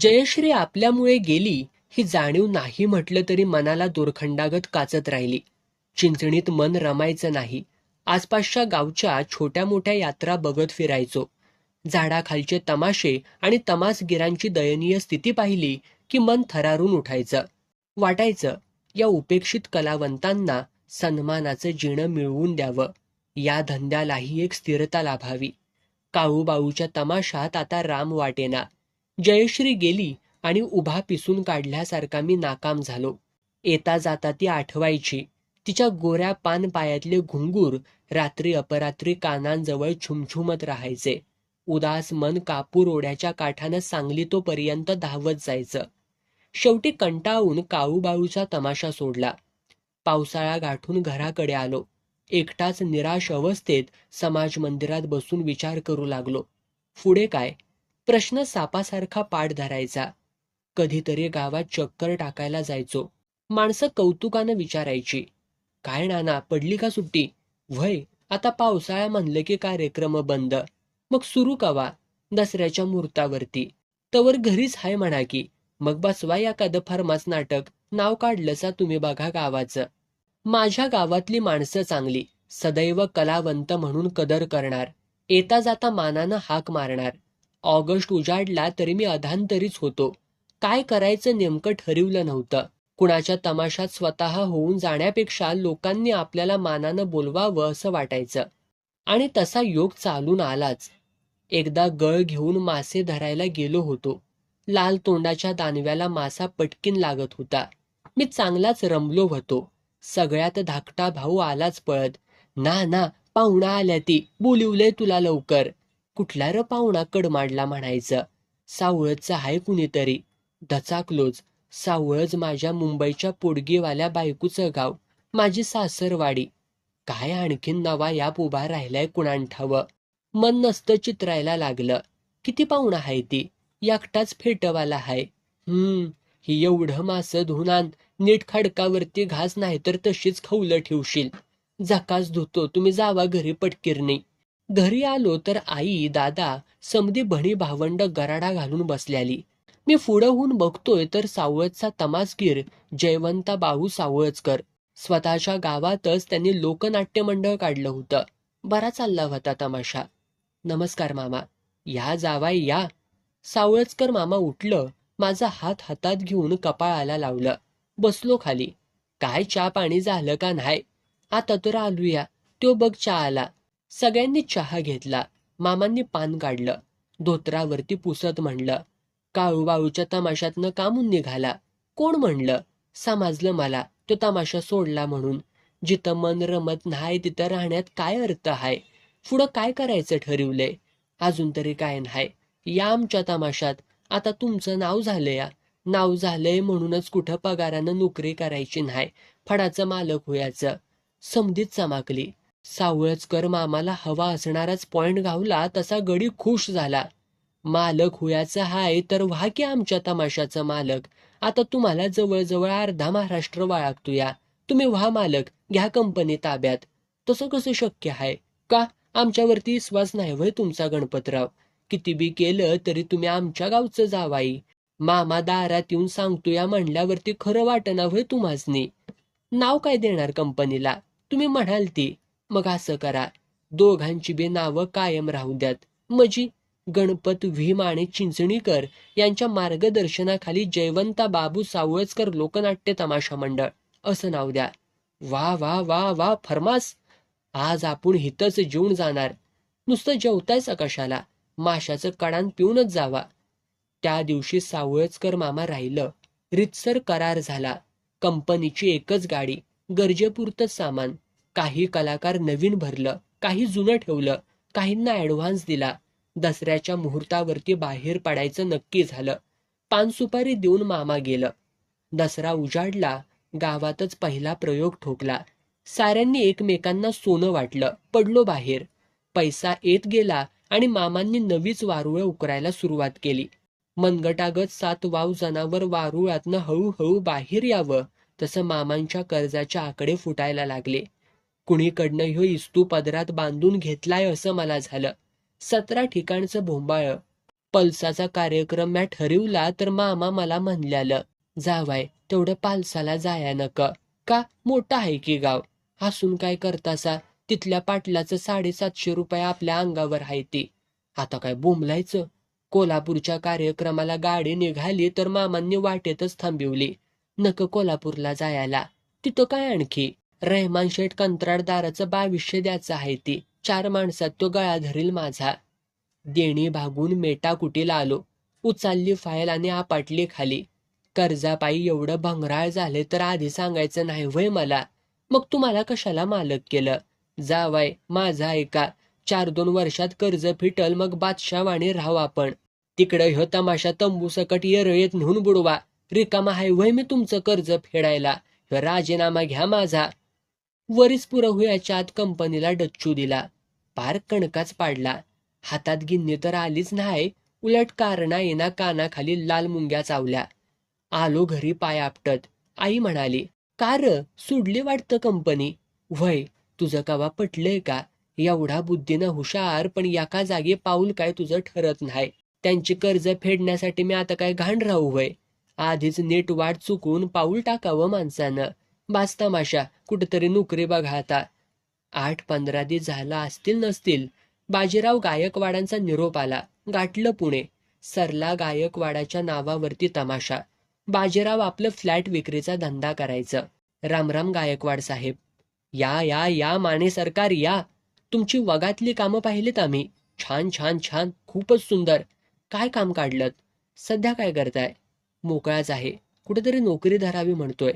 जयश्री आपल्यामुळे गेली ही जाणीव नाही म्हटलं तरी मनाला दोरखंडागत काचत राहिली. चिंचणीत मन रमायचं नाही. आसपासच्या गावच्या छोट्या मोठ्या यात्रा बघत फिरायचो. झाडाखालचे तमाशे आणि तमासगिरांची दयनीय स्थिती पाहिली की मन थरारून उठायचं. वाटायचं या उपेक्षित कलावंतांना सन्मानाचं जिणं मिळवून द्यावं. या धंद्यालाही एक स्थिरता लाभावी. काळूबाळूच्या तमाशात आता राम वाटेना. जयश्री गेली आणि उभा पिसून काढल्यासारखा मी नाकाम झालो. येता जाता ती आठवायची. तिच्या गोऱ्या पान पायातले घुंगूर रात्री अपरात्री कानांजवळ छुमछुमत राहायचे. उदास मन कापूर ओढ्याच्या काठानं सांगली तो पर्यंत धावत जायचं. शेवटी कंटाळून काळूबाळूचा तमाशा सोडला. पावसाळा गाठून घराकडे आलो. एकटाच निराश अवस्थेत समाज मंदिरात बसून विचार करू लागलो. पुढे काय? प्रश्न सापासारखा पाठ धरायचा. कधीतरी गावात चक्कर टाकायला जायचो. माणसं कौतुकानं विचारायची. काय नाना पडली का सुट्टी? व्हय आता पावसाळा म्हणलं की कार्यक्रम बंद. मग सुरू कवा? दसऱ्याच्या मुहूर्तावरती. तवर घरीच हाय म्हणा की. मग बसवा एखादं फार्मास नाटक. नाव काढलंसा तुम्ही बघा गावाचं. माझ्या गावातली माणसं चांगली. सदैव कलावंत म्हणून कदर करणार. येता जाता मानानं हाक मारणार. ऑगस्ट उजाडला तरी मी अधांतरीच होतो. काय करायचं नेमकं ठरवलं नव्हतं. कुणाच्या तमाशात स्वतः होऊन जाण्यापेक्षा लोकांनी आपल्याला मानानं बोलवावं असं वाटायचं. आणि तसा योग चालून आलाच. एकदा गळ घेऊन मासे धरायला गेलो होतो. लाल तोंडाच्या दानव्याला मासा पटकीन लागत होता. मी चांगलाच रमलो होतो. सगळ्यात धाकटा भाऊ आलाच पळत. ना ना पाहुणा आल्या ती. बोलिवलंय तुला लवकर. कुठला र पाहुणा कडमाडला म्हणायचं. सावळतचा हाय कुणीतरी. धचाकलोच. सावळज माझ्या मुंबईच्या पोडगीवाल्या बायकूचं गाव. माझी सासरवाडी. काय आणखीन नवा याप उभा राहिलाय कुणांठावं? मन नसतं चित्रायला लागलं. किती पाहुणा हाय ती? एकटाच फेटवाला हाय. हम्म ही एवढं मास धुवून आण. नीट खडकावरती घास नाही तर तशीच खवलं ठेवशील. झकास धुतो. तुम्ही जावा घरी पटकिरणी. घरी आलो तर आई दादा समधी भणी भावंड गराडा घालून बसल्याली. मी पुढं होऊन बघतोय तर सावळचा तमासगीर जयवंता बाहू सावळचकर स्वतःच्या गावातच त्यांनी लोकनाट्य मंडळ काढलं होतं. बरा चालला होता तमाशा. नमस्कार मामा. या जावाय या. सावळचकर मामा उठलं माझा हात हातात घेऊन कपाळाला लावलं. बसलो खाली. काय चहा पाणी झालं का नाही? आता तर आलूया. तो बघ चहा आला सगळ्यांनी चहा घेतला. मामांनी पान काढलं. धोत्रावरती पुसत म्हणलं काळूबाळूच्या तमाशातनं कामून निघाला. कोण म्हणलं? समजलं मला. तो तमाशा सोडला म्हणून. जिथं मन रमत नाही तिथं राहण्यात काय अर्थ आहे पुढं काय करायचं ठरवलंय? अजून तरी काय नाही या आमच्या तमाशात. आता तुमचं नाव झालंय या. नाव झालंय म्हणूनच कुठं पगारानं नोकरी करायची नाही फडाचं मालक होयाचं. समधीत चमाकली. सावळचकर मामाला हवा असणाराच पॉइंट गावला तसा गडी खुश झाला. मालक हुयाचा हाय तर व्हा की आमच्या तमाशाचा मालक. आता तुम्हाला जवळजवळ अर्धा महाराष्ट्र वाळगतो या तुम्ही व्हा मालक घ्या कंपनी ताब्यात. तसं कसं शक्य आहे का? आमच्यावरती विश्वास नाही वय तुमचा गणपतराव? किती बी केलं तरी तुम्ही आमच्या गावचं जावाई. मामा दारात येऊन सांगतो या म्हणल्यावरती खरं वाटना व्हय तुम्हासनी. नाव काय देणार कंपनीला तुम्ही म्हणाल ती मग असं करा. दोघांची बी नावं कायम राहू द्यात. मजी गणपत भीम आणि चिंचणीकर यांच्या मार्गदर्शनाखाली जयवंता बाबू सावळचकर लोकनाट्य तमाशा मंडळ. असं नाव द्या. वा वा वा वा फरमास. आज आपण हितच जेवून जाणार. नुसतं जेवतायच कशाला माशाचं कडान पिऊनच जावा. त्या दिवशी सावळचकर मामा राहिलं. रितसर करार झाला. कंपनीची एकच गाडी. गरजेपुरतच सामान. काही कलाकार नवीन भरलं काही जुनं ठेवलं काहींना ऍडव्हान्स दिला. दसऱ्याच्या मुहूर्तावरती बाहेर पडायचं नक्की झालं. पानसुपारी देऊन मामा गेलं. दसरा उजाडला गावातच पहिला प्रयोग ठोकला. साऱ्यांनी एकमेकांना सोनं वाटलं पडलो बाहेर. पैसा येत गेला आणि मामांनी नवीच वारुळं उकरायला सुरुवात केली. मनगटागत सात वाव जनावर वारुळातनं हळूहळू बाहेर यावं तसं मामांच्या कर्जाच्या आकडे फुटायला लागले. कुणीकडनं ह्यो इस्तू पदरात बांधून घेतलाय असं मला झालं. सतरा ठिकाणचं भोंबाळ. पल्साचा कार्यक्रम म्या ठरवला तर मामा मला म्हणल्यालं जावाय तेवढं पालसाला जाया नक. का? मोठं आहे की गाव? हसून काय करतासा? तिथल्या पाटलाचं साडेसातशे रुपये आपल्या अंगावर आहे ती. आता काय बोंबलायचं? कोल्हापूरच्या कार्यक्रमाला गाडी निघाली तर मामांनी वाटेतच थांबिवली. नक कोल्हापूरला जायला. तिथं काय आणखी? रहमान शेठ कंत्राटदाराचं बावीसशे द्यायचं आहे ती. चार माणसात तो गळा धरील माझा. देणी भागून मेटाकुटीला आलो. उचलली फाईल आणि आपटली खाली. कर्जापायी एवढं भंगराळ झाले तर आधी सांगायचं नाही वय मला? मग तुम्हाला कशाला मालक केलं? जावाय माझा ऐका. चार दोन वर्षात कर्ज फिटल मग बादशावाणी राहू आपण. तिकडं ह्यो तमाशा तंबू सकट येरळेत नेऊन बुडवा. रिकामा हाय वय मी तुमचं कर्ज फेडायला? ह्यो राजीनामा घ्या माझा. वरीस पुरवयाच्या आत कंपनीला डच्चू दिला. पार कणकाच पाडला. हातात गिन्नी तर आलीच नाही उलट कारणा येना कानाखाली लाल मुंग्या चावल्या. आलो घरी पाय आपटत. आई म्हणाली कार सुडली वाटतं कंपनी? वय तुझं कवा पटलंय का? एवढा बुद्धीनं हुशार पण एका जागी पाऊल काय तुझं ठरत नाही त्यांची कर्ज फेडण्यासाठी मी आता काय घाण राहू वय आधीच नीट वाट चुकून पाऊल टाकावं माणसानं. बास तमाशा कुठंतरी नोकरी बघा आता. आठ पंधरा दिवस झाला असतील नसतील बाजीराव गायकवाडांचा निरोप आला. गाठलं पुणे. सरला गायकवाडाच्या नावावरती तमाशा. बाजीराव आपलं फ्लॅट विक्रीचा धंदा करायचं. रामराम गायकवाड साहेब. या या या माने सरकार या. तुमची वगातली कामं पाहिलीत आम्ही. छान छान छान. खूपच सुंदर. काय काम काढलं सध्या काय करताय? मोकळाच आहे. कुठेतरी नोकरी धरावी म्हणतोय.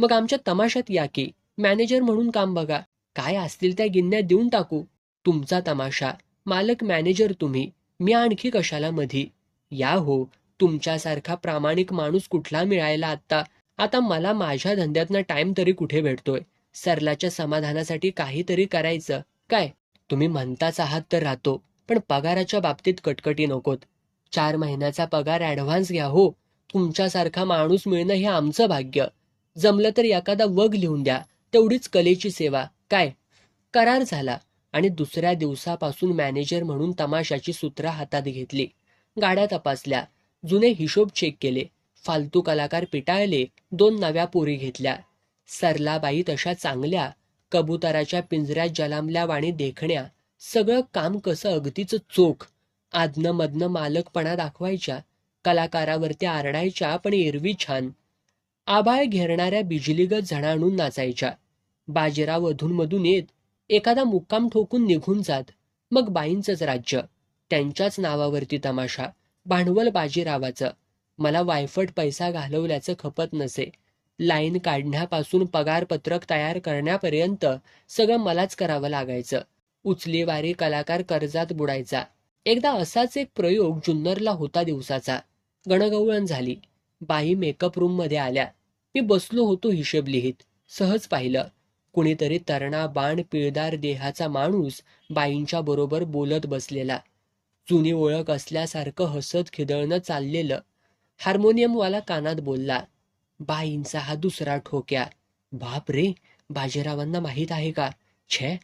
मग आमच्या तमाशात या की. मॅनेजर म्हणून काम बघा. काय असतील त्या गिन्न्या देऊन टाकू. तुमचा तमाशा. मालक मॅनेजर तुम्ही. मी आणखी कशाला मधी? या हो तुमच्यासारखा प्रामाणिक माणूस कुठला मिळायला आता आता मला माझ्या धंद्यातनं टाइम तरी कुठे भेटतोय? सरलाच्या समाधानासाठी काहीतरी करायचं. काय? तुम्ही म्हणताच आहात तर राहतो. पण पगाराच्या बाबतीत कटकटी नकोत. चार महिन्याचा पगार ऍडव्हान्स घ्या हो. तुमच्यासारखा माणूस मिळणं हे आमचं भाग्य. जमलं तर एखादा वग लिहून द्या. तेवढीच कलेची सेवा. काय? करार झाला आणि दुसऱ्या दिवसापासून मॅनेजर म्हणून तमाशाची सूत्र हातात घेतली. गाड्या तपासल्या. जुने हिशोब चेक केले. फालतू कलाकार पिटाळले. दोन नव्या पोरी घेतल्या. सरलाबाई तशा चांगल्या. कबुतराच्या पिंजऱ्यात जलामल्या वाणी देखण्या. सगळं काम कसं अगदीच चोख. आदनं मधनं मालकपणा दाखवायच्या. कलाकारावरती आरडायच्या पण एरवी छान. आबाळ घेरणाऱ्या बिजलीगत झणाणून नाचायच्या. बाजीराव अधूनमधून येत एखादा मुक्काम ठोकून निघून जात मग बाईंचंच राज्य. त्यांच्याच नावावरती तमाशा भांडवल बाजीरावाचं. मला वायफट पैसा घालवल्याचं खपत नसे. लाईन काढण्यापासून पगारपत्रक तयार करण्यापर्यंत सगळं मलाच करावं लागायचं. उचलीवारी कलाकार कर्जात बुडायचा. एकदा असाच एक प्रयोग जुन्नरला होता दिवसाचा. गणगवळण झाली. बाई मेकअप रूममध्ये आल्या. मी बसलो होतो हिशेब लिहित. सहज पाहिलं. कुणीतरी तरणा बाण पिळदार देहाचा माणूस बाईंच्या बरोबर बोलत बसलेला. जुनी ओळख असल्यासारखं हसत खिदळणं चाललेलं. हार्मोनियमवाला कानात बोलला बाईंचा हा दुसरा ठोक्या. बाप रे बाजीरावांना माहीत आहे का? छे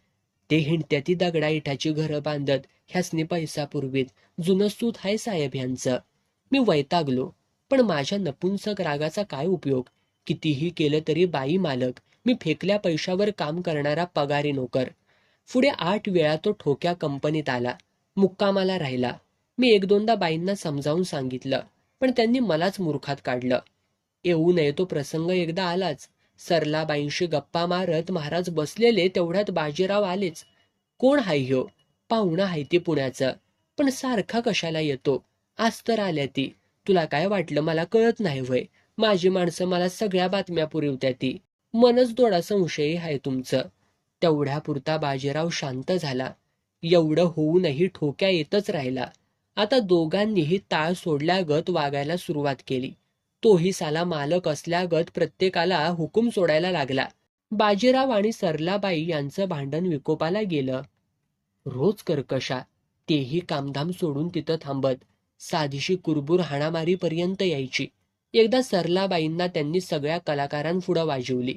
ते हिंडत्या ती दगडा इठाची घरं बांधत ह्यासनी पैसापूर्वीत जुनं सूत हाय साहेब यांचं मी वैतागलो पण माझ्या नपुंसक रागाचा काय उपयोग? कितीही केलं तरी बाई मालक. मी फेकल्या पैशावर काम करणारा पगारी नोकर. पुढे आठ वेळा तो ठोक्या कंपनीत आला. मुक्कामाला राहिला. मी एक दोनदा बाईंना समजावून सांगितलं पण त्यांनी मलाच मूर्खात काढलं. येऊ नये तो प्रसंग एकदा आलाच. सरला बाईंशी गप्पा मारत महाराज बसलेले तेवढ्यात बाजीराव आलेच. कोण हाय ह्यो? पाहुणा हाय ते पुण्याचं. पण सारखा कशाला येतो? आज तर आल्या ती. तुला काय वाटलं? मला कळत नाही वय माझी माणसं मला सगळ्या बातम्या पुरवत्या ती. मनच दोडा संशयी आहे तुमचं. तेवढ्यापुरता बाजीराव शांत झाला. एवढं होऊनही ठोक्या येतच राहिला. आता दोघांनीही ताळ सोडल्यागत वागायला सुरुवात केली. तोही साला मालक असल्यागत प्रत्येकाला हुकूम सोडायला लागला. बाजीराव आणि सरलाबाई यांचं भांडण विकोपाला गेलं. रोज कर्कशा. तेही कामधाम सोडून तिथं थांबत. साधीशी कुरबुर हाणामारीपर्यंत यायची. एकदा सरलाबाईंना त्यांनी सगळ्या कलाकारांपुढं वाजवली.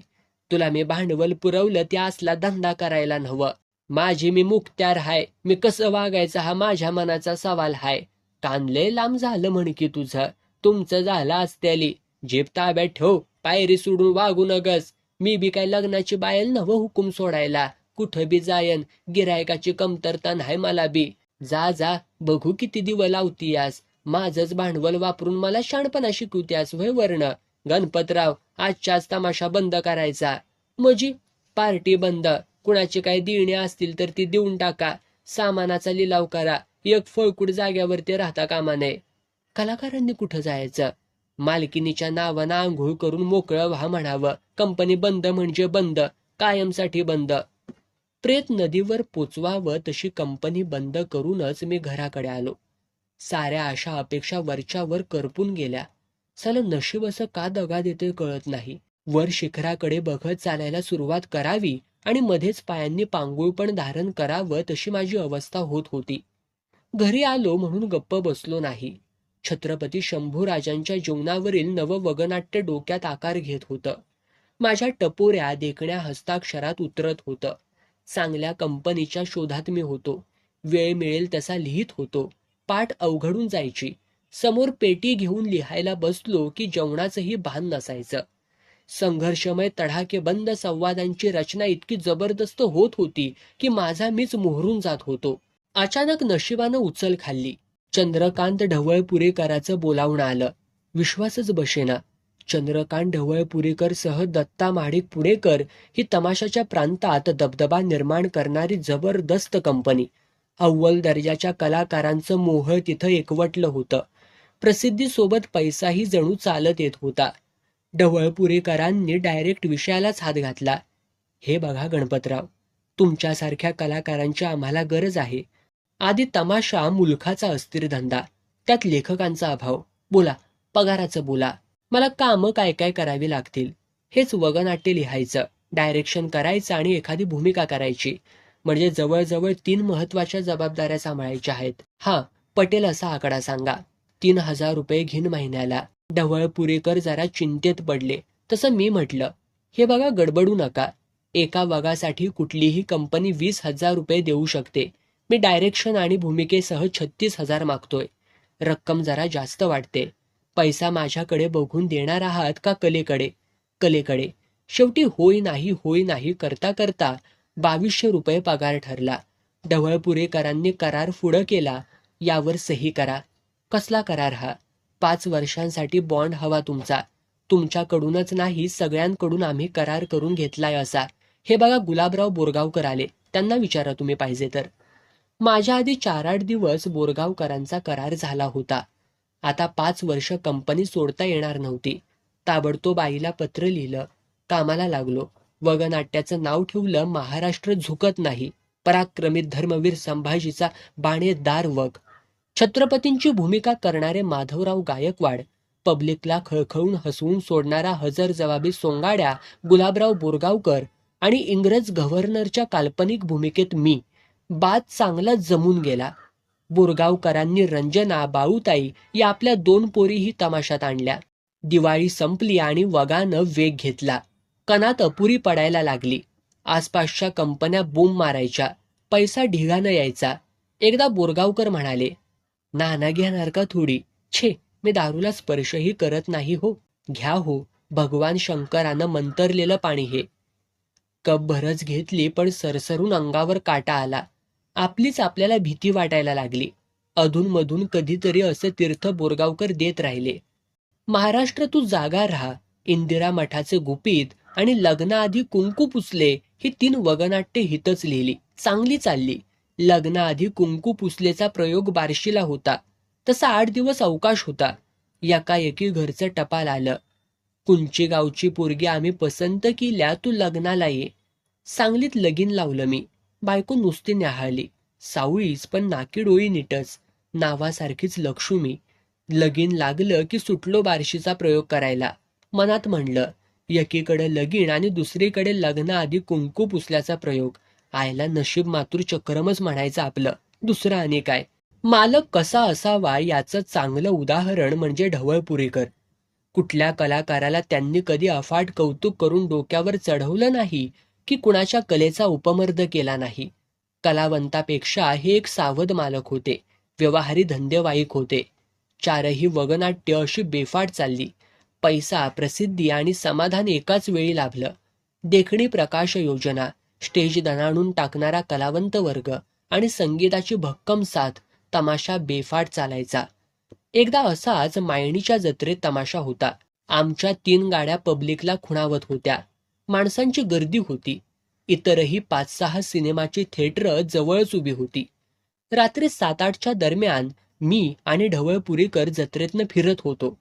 तुला मी भांडवल पुरवलं त्या असला धंदा करायला नव्हं माझी मी मुक्त्यार हाय. मी कसं वागायचं हा माझ्या मनाचा सवाल हाय. कानले लांब झालं म्हण की तुझं. तुमचं झालं असत्याली. जीप ताब्यात ठेव. पायरी सोडून वागू नगस. मी बी काय लग्नाची बायल नव हुकूम सोडायला. कुठं बी जायन. गिरायकाची कमतरता नाही मला बी. जा जा. बघू किती दिवं लावतीयास. माझंच भांडवल वापरून मला शाणपणा शिकवत्यास वय वर्ण? गणपतराव आजच्याच तमाशा बंद करायचा. मजी पार्टी बंद. कुणाची काही देणे असतील तर ती देऊन टाका. सामानाचा लिलाव करा. एक फळकूट जाग्यावरती राहता कामा नये. कलाकारांनी कुठं जायचं? मालकिनीच्या नावानं आंघोळ करून मोकळं व्हा म्हणावं. कंपनी बंद म्हणजे बंद. कायमसाठी बंद. प्रेत नदीवर पोचवावं तशी कंपनी बंद करूनच मी घराकडे आलो. साऱ्या आशा अपेक्षा वरच्यावर करपून गेल्या. सालं नशीब असं का दगा देते कळत नाही. वर शिखराकडे बघत चालायला सुरुवात करावी आणि मध्येच पायांनी पांगुळ पण धारण करावं तशी माझी अवस्था होत होती. घरी आलो म्हणून गप्प बसलो नाही. छत्रपती शंभूराजांच्या जीवनावरील नववगनाट्य डोक्यात आकार घेत होतं. माझ्या टपोऱ्या देखण्या हस्ताक्षरात उतरत होतं. चांगल्या कंपनीच्या शोधात मी होतो. वेळ मिळेल तसा लिहित होतो. पाठ अवघडून जायची. समोर पेटी घेऊन लिहायला बसलो की जेवणाचंही भान नसायचं. संघर्षमय तडाखेबंद संवादांची रचना इतकी जबरदस्त होत होती की माझा मीच मोहरून जात होतो. अचानक नशिबानं उचल खाल्ली. चंद्रकांत ढवळपुरेकराचं बोलावणं आलं. विश्वासच बसेना. चंद्रकांत ढवळपुरेकर सह दत्ता महाडिक पुणेकर ही तमाशाच्या प्रांतात दबदबा निर्माण करणारी जबरदस्त कंपनी. अव्वल दर्जाच्या कलाकारांचं मोह तिथं एकवटलं होतं. प्रसिद्धीसोबत पैसाही जणू चालत येत होता. ढवळपुरेकरांनी डायरेक्ट विषयालाच हात घातला. हे बघा गणपतराव तुमच्यासारख्या कलाकारांची आम्हाला गरज आहे. आधी तमाशा मुलखाचा अस्थिर धंदा त्यात लेखकांचा अभाव. बोला पगाराचं बोला. मला कामं काय काय करावी लागतील? हेच वगनाट्य लिहायचं. डायरेक्शन करायचं आणि एखादी भूमिका करायची. म्हणजे जवळजवळ तीन महत्त्वाच्या जबाबदाऱ्या सांभाळायच्या आहेत. हा पटेल असा आकडा सांगा. तीन हजार रुपये घेईन महिन्याला. ढवळ पुरेकर जरा चिंतेत पडले. तसं मी म्हटलं. हे बघा गडबडू नका. एका वगासाठी कुठलीही कंपनी वीस हजार रुपये देऊ शकते. मी डायरेक्शन आणि भूमिकेसह छत्तीस हजार मागतोय. रक्कम जरा जास्त वाटते. पैसा माझ्याकडे बघून देणार आहात का कलेकडे? कलेकडे. शेवटी होय नाही होय नाही करता करता बावीसशे रुपये पगार ठरला. ढवळपुरेकरांनी करार पुढं केला यावर सही करा. कसला करार हा? पाच वर्षांसाठी बॉन्ड हवा तुमचा. तुमच्याकडूनच नाही सगळ्यांकडून आम्ही करार करून घेतलाय असा. हे बघा गुलाबराव बोरगावकर आले. त्यांना विचारा तुम्ही पाहिजे तर. माझ्या आधी चार आठ दिवस बोरगावकरांचा करार झाला होता. आता पाच वर्ष कंपनी सोडता येणार नव्हती. ताबडतोब आईला पत्र लिहिलं. कामाला लागलो. वगनाट्याचं नाव ठेवलं महाराष्ट्र झुकत नाही. पराक्रमित धर्मवीर संभाजीचा बाणेदार वग. छत्रपतींची भूमिका करणारे माधवराव गायकवाड. पब्लिकला खळखळून हसवून सोडणारा हजर जबाबी सोंगाड्या गुलाबराव बोरगावकर आणि इंग्रज गव्हर्नरच्या काल्पनिक भूमिकेत मी. बाद चांगला जमून गेला. बोरगावकरांनी रंजना बाळूताई या आपल्या दोन पोरीही तमाशात आणल्या. दिवाळी संपली आणि वगानं वेग घेतला. कणात अपुरी पडायला लागली. आसपासच्या कंपन्या बूम मारायच्या पैसा ढिगानं यायचा. एकदा बोरगावकर म्हणाले नाना घेणार का थोडी. छे मी दारूला स्पर्शही करत नाही हो. घ्या हो भगवान शंकरानं मंतरलेलं पाणी हे. कप भरच घेतली पण सरसरून अंगावर काटा आला. आपलीच आपल्याला भीती वाटायला लागली. अधूनमधून कधीतरी असं तीर्थ बोरगावकर देत राहिले. महाराष्ट्र तू जागा राहा. इंदिरा मठाचे गुपित आणि लग्नाआधी कुंकू पुसले ही तीन वगनाट्य हितच लिहिली. चांगली चालली. लग्नाआधी कुंकू पुसलेचा प्रयोग बारशीला होता. तसा आठ दिवस अवकाश होता. एकाएकी घरचं टपाल आलं. कुंची गावची पोरगी आम्ही पसंत केल्या तू लग्नाला ये. सांगलीत लगीन लावलं मी. बायको नुसती न्याहाळली. सावळीच पण नाकी डोळी नीटच. नावासारखीच लक्ष्मी. लगीन लागलं की सुटलो बारशीचा प्रयोग करायला. मनात म्हणलं एकीकडे लगीन आणि दुसरीकडे लग्नाआधी कुंकू पुसल्याचा प्रयोग. आयला नशीब मातूर चक्रमच म्हणायचं आपलं. दुसरं आणि काय? मालक कसा असावा याचं चांगलं उदाहरण म्हणजे ढवळपुरेकर. कुठल्या कलाकाराला त्यांनी कधी अफाट कौतुक करून डोक्यावर चढवलं नाही की कुणाच्या कलेचा उपमर्द केला नाही? कलावंतापेक्षा हे एक सावध मालक होते. व्यवहारी धंदेवाईक होते. चारही वगनाट्य अशी बेफाट चालली. पैसा प्रसिद्धी आणि समाधान एकाच वेळी लाभलं. देखणी प्रकाश योजना स्टेज दणाणून टाकणारा कलावंत वर्ग आणि संगीताची भक्कम साथ तमाशा बेफाट चालायचा. एकदा असाच मायणीच्या जत्रेत तमाशा होता. आमच्या तीन गाड्या पब्लिकला खुणावत होत्या. माणसांची गर्दी होती. इतरही पाच सहा सिनेमाची थिएटर जवळच उभी होती. रात्री सात आठच्या दरम्यान मी आणि ढवळपुरीकर जत्रेतनं फिरत होतो.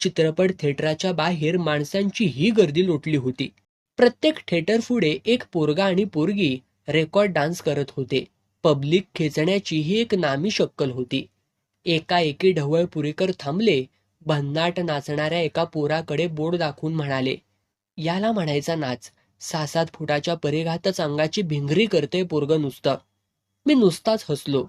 चित्रपट थिएटराच्या बाहेर माणसांची ही गर्दी लोटली होती. प्रत्येक थिएटर पुढे एक पोरगा आणि पोरगी रेकॉर्ड डान्स करत होते. पब्लिक खेचण्याची ही एक नामी शक्कल होती. एकाएकी ढवळपुरीकर थांबले भन्नाट नाचणाऱ्या एका पोराकडे बोर्ड दाखवून म्हणाले याला म्हणायचा नाच. सहा सात फुटाच्या परिघातच अंगाची भिंगरी करते पोरग नुसतं. मी नुसताच हसलो.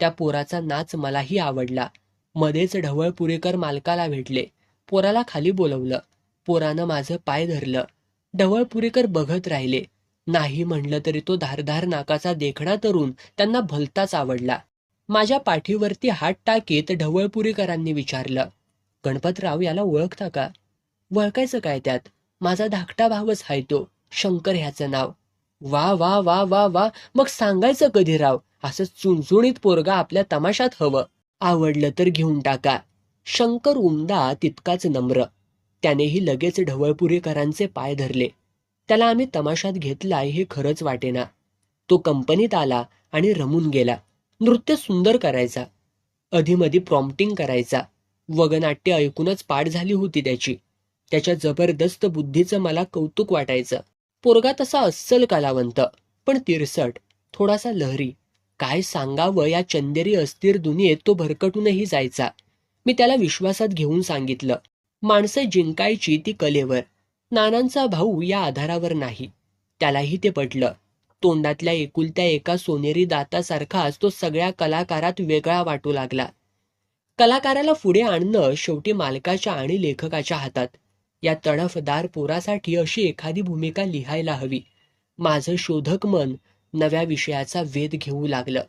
त्या पोराचा नाच मलाही आवडला. मध्येच ढवळपुरीकर मालकाला भेटले. पोराला खाली बोलवलं. पोरानं माझं पाय धरलं. ढवळपुरीकर बघत राहिले. नाही म्हणलं तरी तो धारधार नाकाचा देखणा तरुण त्यांना भलताच आवडला. माझ्या पाठीवरती हात टाकीत ढवळपुरीकरांनी विचारलं गणपतराव याला ओळखता का? वळखायचं काय त्यात? माझा धाकटा भावच हाय तो शंकर ह्याचं नाव. वा वा वा वा वा मग सांगायचं कधी राव? असं चुणचुणीत पोरगा आपल्या तमाशात हवं. आवडलं तर घेऊन टाका. शंकर उमदा तितकाच नम्र. त्यानेही लगेच ढवळपुरीकरांचे पाय धरले. त्याला आम्ही तमाशात घेतलाय हे खरंच वाटेना. तो कंपनीत आला आणि रमून गेला. नृत्य सुंदर करायचा. अधिमधी प्रॉम्प्टिंग करायचा. वगनाट्य ऐकूनच पाठ झाली होती त्याची. त्याच्या जबरदस्त बुद्धीचं मला कौतुक वाटायचं. पोरगा तसा अस्सल कलावंत पण तिरसट थोडासा लहरी. काय सांगावं या चंदेरी अस्थिर दुनियेत तो भरकटूनही जायचा. मी त्याला विश्वासात घेऊन सांगितलं. माणसं जिंकायची ती कलेवर. नानांचा भाऊ या आधारावर नाही. त्यालाही ते पटलं. तोंडातल्या एकुलत्या एका सोनेरी दातासारखाच तो सगळ्या कलाकारात वेगळा वाटू लागला. कलाकाराला पुढे आणणं शेवटी मालकाच्या आणि लेखकाच्या हातात. या तडफदार पोरासाठी अशी एखादी भूमिका लिहायला हवी. माझं शोधक मन नव्या विषयाचा वेध घेऊ लागलं.